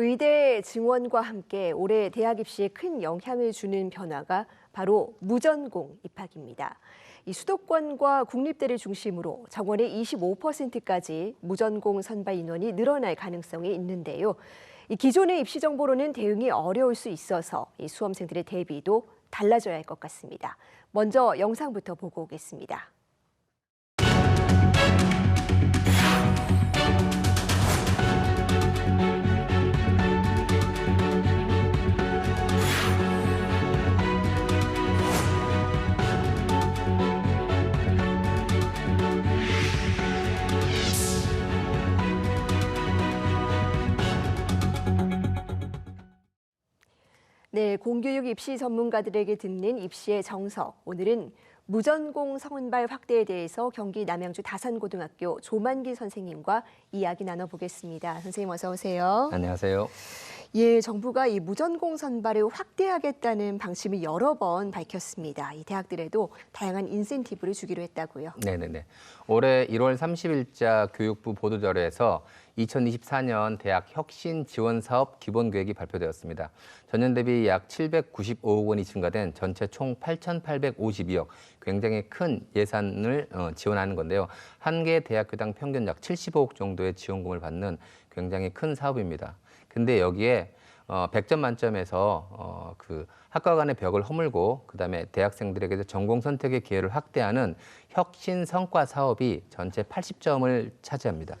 의대 증원과 함께 올해 대학 입시에 큰 영향을 주는 변화가 바로 무전공 입학입니다. 이 수도권과 국립대를 중심으로 정원의 25%까지 무전공 선발 인원이 늘어날 가능성이 있는데요. 이 기존의 입시 정보로는 대응이 어려울 수 있어서 이 수험생들의 대비도 달라져야 할 것 같습니다. 먼저 영상부터 보고 오겠습니다. 네, 공교육 입시 전문가들에게 듣는 입시의 정석. 오늘은 무전공 성운발 확대에 대해서 경기 남양주 다산고등학교 조만기 선생님과 이야기 나눠보겠습니다. 선생님 어서 오세요. 안녕하세요. 예, 정부가 이 무전공 선발을 확대하겠다는 방침을 여러 번 밝혔습니다. 이 대학들에도 다양한 인센티브를 주기로 했다고요. 네네네. 올해 1월 30일자 교육부 보도자료에서 2024년 대학 혁신 지원 사업 기본 계획이 발표되었습니다. 전년 대비 약 795억 원이 증가된 전체 총 8,852억, 굉장히 큰 예산을 어, 지원하는 건데요. 한 개 대학교당 평균 약 75억 정도의 지원금을 받는 굉장히 큰 사업입니다. 근데 여기에 어, 100점 만점에서 어, 그 학과 간의 벽을 허물고 그다음에 대학생들에게도 전공 선택의 기회를 확대하는 혁신 성과 사업이 전체 80점을 차지합니다.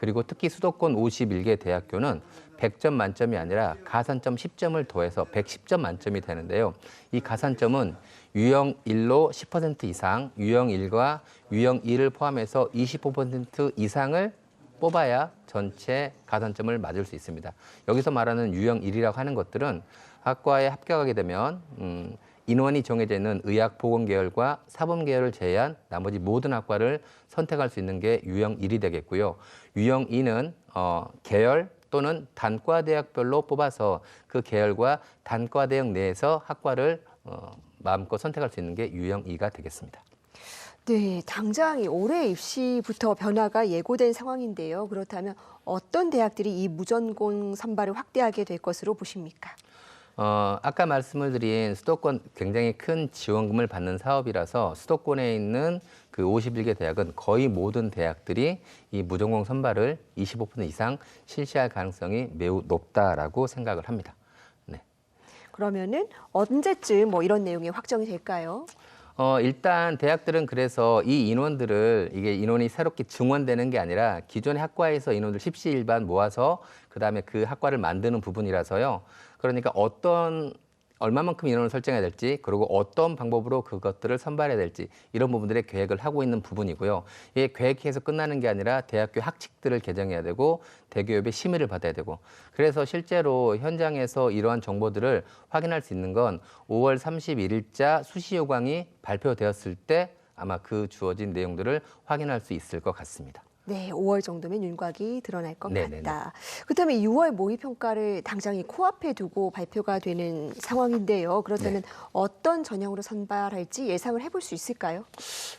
그리고 특히 수도권 51개 대학교는 100점 만점이 아니라 가산점 10점을 더해서 110점 만점이 되는데요. 이 가산점은 유형 1로 10% 이상, 유형 1과 유형 2를 포함해서 25% 이상을 뽑아야 전체 가산점을 맞을 수 있습니다. 여기서 말하는 유형 1이라고 하는 것들은 학과에 합격하게 되면 음, 인원이 정해져 있는 의학 보건 계열과 사범 계열을 제외한 나머지 모든 학과를 선택할 수 있는 게 유형 1이 되겠고요. 유형 2는 어, 계열 또는 단과 대학별로 뽑아서 그 계열과 단과 대학 내에서 학과를 어, 마음껏 선택할 수 있는 게 유형 2가 되겠습니다. 네, 당장 이 올해 입시부터 변화가 예고된 상황인데요. 그렇다면 어떤 대학들이 이 무전공 선발을 확대하게 될 것으로 보십니까? 어, 아까 말씀을 드린 수도권 굉장히 큰 지원금을 받는 사업이라서 수도권에 있는 그 51개 대학은 거의 모든 대학들이 이 무전공 선발을 25% 이상 실시할 가능성이 매우 높다라고 생각을 합니다. 네. 그러면은 언제쯤 뭐 이런 내용이 확정이 될까요? 어, 일단 대학들은 그래서 이 인원들을 이게 인원이 새롭게 증원되는 게 아니라 기존의 학과에서 인원들 십시일반 모아서 그다음에 그 학과를 만드는 부분이라서요. 그러니까 어떤 얼마만큼 인원을 설정해야 될지 그리고 어떤 방법으로 그것들을 선발해야 될지 이런 부분들의 계획을 하고 있는 부분이고요. 이게 계획해서 끝나는 게 아니라 대학교 학칙들을 개정해야 되고 대교협의 심의를 받아야 되고 그래서 실제로 현장에서 이러한 정보들을 확인할 수 있는 건 5월 31일자 수시 요강이 발표되었을 때 아마 그 주어진 내용들을 확인할 수 있을 것 같습니다. 네, 5월 정도면 윤곽이 드러날 것 네네네. 같다. 그렇다면 6월 모의 평가를 당장 이 코앞에 두고 발표가 되는 상황인데요. 그렇다면 네. 어떤 전형으로 선발할지 예상을 해볼 수 있을까요?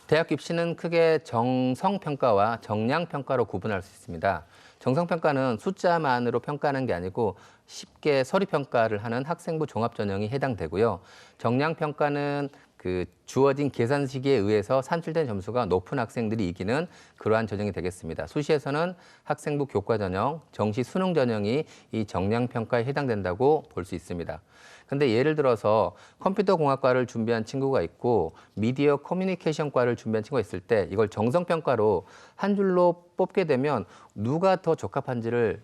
대학 입시는 크게 정성 평가와 정량 평가로 구분할 수 있습니다. 정성 평가는 숫자만으로 평가하는 게 아니고 쉽게 서류 평가를 하는 학생부 종합 전형이 해당되고요. 정량 평가는 그 주어진 계산 시기에 의해서 산출된 점수가 높은 학생들이 이기는 그러한 전형이 되겠습니다. 수시에서는 학생부 교과 전형, 정시 수능 전형이 이 정량 평가에 해당된다고 볼 수 있습니다. 근데 예를 들어서 컴퓨터 공학과를 준비한 친구가 있고 미디어 커뮤니케이션과를 준비한 친구가 있을 때 이걸 정성 평가로 한 줄로 뽑게 되면 누가 더 적합한지를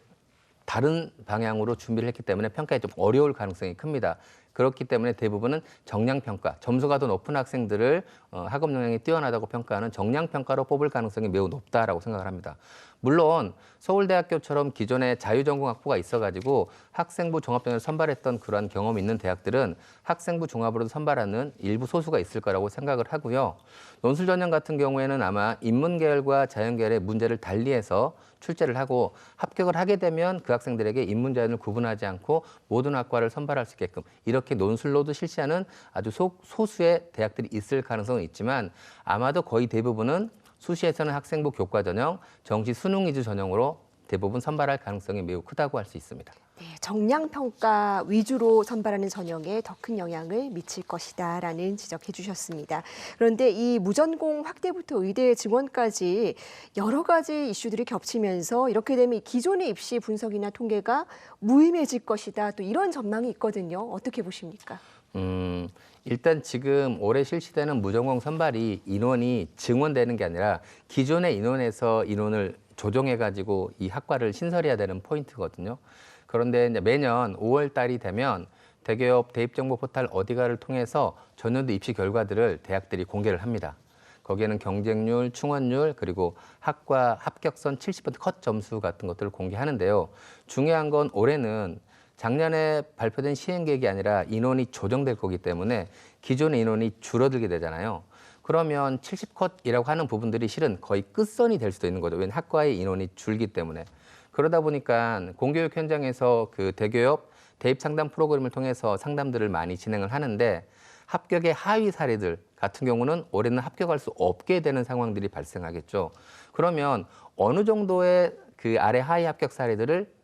다른 방향으로 준비를 했기 때문에 평가에 좀 어려울 가능성이 큽니다. 그렇기 때문에 대부분은 정량 평가, 점수가 더 높은 학생들을 어, 학업 역량이 뛰어나다고 평가하는 정량 평가로 뽑을 가능성이 매우 높다라고 생각을 합니다. 물론 서울대학교처럼 기존에 자유전공 학부가 있어가지고 학생부 종합전형을 선발했던 그러한 경험이 있는 대학들은 학생부 종합으로도 선발하는 일부 소수가 있을 거라고 생각을 하고요. 논술 전형 같은 경우에는 아마 인문 계열과 자연 계열의 문제를 달리해서 출제를 하고 합격을 하게 되면 그 학생들에게 인문 자연을 구분하지 않고 모든 학과를 선발할 수 있게끔 이렇게 논술로도 실시하는 아주 소, 소수의 대학들이 있을 가능성은 있지만 아마도 거의 대부분은 수시에서는 학생부 교과 전형, 정시 수능 위주 전형으로 대부분 선발할 가능성이 매우 크다고 할 수 있습니다. 네, 정량 평가 위주로 선발하는 전형에 더 큰 영향을 미칠 것이다라는 지적해 주셨습니다. 그런데 이 무전공 확대부터 의대 증원까지 여러 가지 이슈들이 겹치면서 이렇게 되면 기존의 입시 분석이나 통계가 무의미해질 것이다. 또 이런 전망이 있거든요. 어떻게 보십니까? 음, 일단 지금 올해 실시되는 무전공 선발이 인원이 증원되는 게 아니라 기존의 인원에서 인원을 조정해 가지고 이 학과를 신설해야 되는 포인트거든요. 그런데 이제 매년 5월 달이 되면 대기업 대입 정보 포탈 어디가를 통해서 전년도 입시 결과들을 대학들이 공개를 합니다. 거기에는 경쟁률, 충원율, 그리고 학과 합격선 70%컷 점수 같은 것들을 공개하는데요. 중요한 건 올해는 작년에 발표된 시행 계획이 아니라 인원이 조정될 거기 때문에 기존의 인원이 줄어들게 되잖아요. 그러면 70컷이라고 하는 부분들이 실은 거의 끝선이 될 수도 있는 거죠. 왜냐하면 학과의 인원이 줄기 때문에. 그러다 보니까 공교육 현장에서 그 대기업 대입 상담 프로그램을 통해서 상담들을 많이 진행을 하는데 합격의 하위 사례들 같은 경우는 올해는 합격할 수 없게 되는 상황들이 발생하겠죠. 그러면 어느 정도의 그 아래 하위 합격 사례들을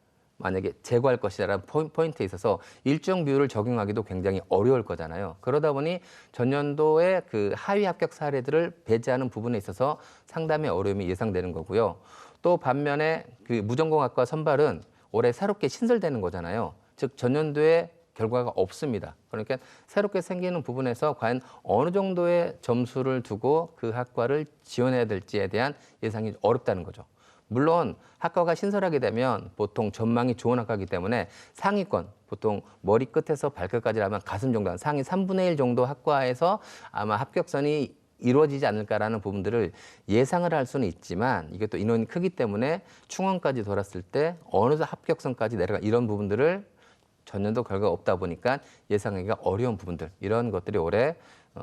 만약에 제거할 것이라는 포인- 포인트에 있어서 일정 비율을 적용하기도 굉장히 어려울 거잖아요. 그러다 보니 전년도의 그 하위 합격 사례들을 배제하는 부분에 있어서 상담의 어려움이 예상되는 거고요. 또 반면에 그 무전공학과 선발은 올해 새롭게 신설되는 거잖아요. 즉 전년도에 결과가 없습니다. 그러니까 새롭게 생기는 부분에서 과연 어느 정도의 점수를 두고 그 학과를 지원해야 될지에 대한 예상이 어렵다는 거죠. 물론 학과가 신설하게 되면 보통 전망이 좋은 학과이기 때문에 상위권 보통 머리 끝에서 발끝까지라면 가슴 정도 한 상위 3분의 1 정도 학과에서 아마 합격선이 이루어지지 않을까라는 부분들을 예상을 할 수는 있지만 이게 또 인원이 크기 때문에 충원까지 돌았을 때 어느 합격선까지 내려가 이런 부분들을 전년도 결과가 없다 보니까 예상하기가 어려운 부분들 이런 것들이 올해 어,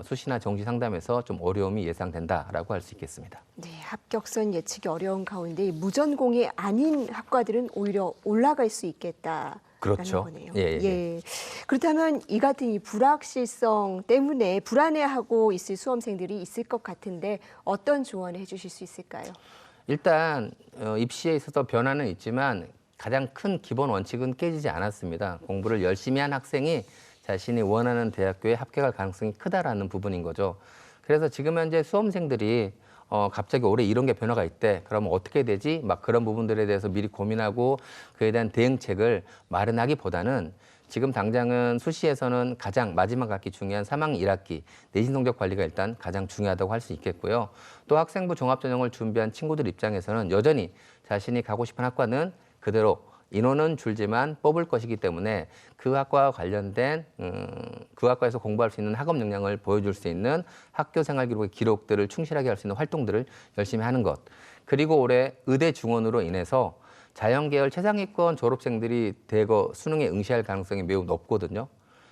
수시나 정시 상담에서 좀 어려움이 예상된다라고 할 수 있겠습니다. 네, 합격선 예측이 어려운 가운데 이 무전공이 아닌 학과들은 오히려 올라갈 수 있겠다. 그렇죠. 거네요. 예, 예, 그렇다면 이 같은 이 불확실성 때문에 불안해하고 있을 수험생들이 있을 것 같은데 어떤 조언을 해주실 수 있을까요? 일단 어, 입시에 있어서 변화는 있지만 가장 큰 기본 원칙은 깨지지 않았습니다. 공부를 열심히 한 학생이 자신이 원하는 대학교에 합격할 가능성이 크다라는 부분인 거죠. 그래서 지금 현재 수험생들이 어, 갑자기 올해 이런 게 변화가 있대. 그러면 어떻게 되지? 막 그런 부분들에 대해서 미리 고민하고 그에 대한 대응책을 마련하기보다는 지금 당장은 수시에서는 가장 마지막 학기 중요한 3학년 1학기 내신 성적 관리가 일단 가장 중요하다고 할 수 있겠고요. 또 학생부 종합전형을 준비한 친구들 입장에서는 여전히 자신이 가고 싶은 학과는 그대로 인원은 줄지만 뽑을 것이기 때문에 그 학과와 관련된 음, 그 학과에서 공부할 수 있는 학업 역량을 보여줄 수 있는 학교 생활 기록의 기록들을 충실하게 할 수 있는 활동들을 열심히 하는 것. 그리고 올해 의대 중원으로 인해서 자연계열 최상위권 졸업생들이 대거 수능에 응시할 가능성이 매우 높거든요.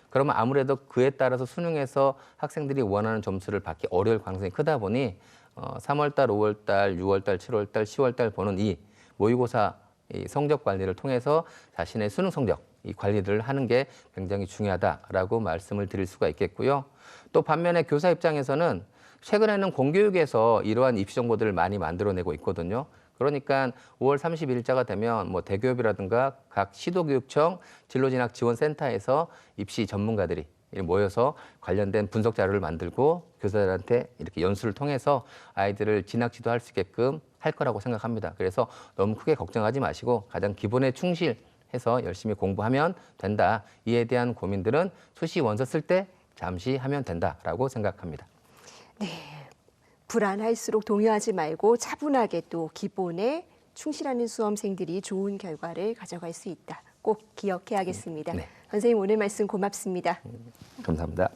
그러면 아무래도 그에 따라서 수능에서 학생들이 원하는 점수를 받기 어려울 가능성이 크다 보니 어, 3월달, 5월달, 6월달, 7월달, 10월달 보는 이 모의고사 이 성적 관리를 통해서 자신의 수능 성적 이 관리를 하는 게 굉장히 중요하다라고 말씀을 드릴 수가 있겠고요. 또 반면에 교사 입장에서는 최근에는 공교육에서 이러한 입시 정보들을 많이 만들어내고 있거든요. 그러니까 5월 30일자가 되면 뭐 대교협이라든가 각 시도교육청 진로진학지원센터에서 입시 전문가들이 모여서 관련된 분석 자료를 만들고 교사들한테 이렇게 연수를 통해서 아이들을 진학 지도할 수 있게끔 할 거라고 생각합니다. 그래서 너무 크게 걱정하지 마시고 가장 기본에 충실해서 열심히 공부하면 된다. 이에 대한 고민들은 수시 원서 쓸 때 잠시 하면 된다라고 생각합니다. 불안할수록 동요하지 말고 차분하게 또 기본에 충실하는 수험생들이 좋은 결과를 가져갈 수 있다. 꼭 기억해야겠습니다. 네. 선생님 오늘 말씀 고맙습니다. 감사합니다.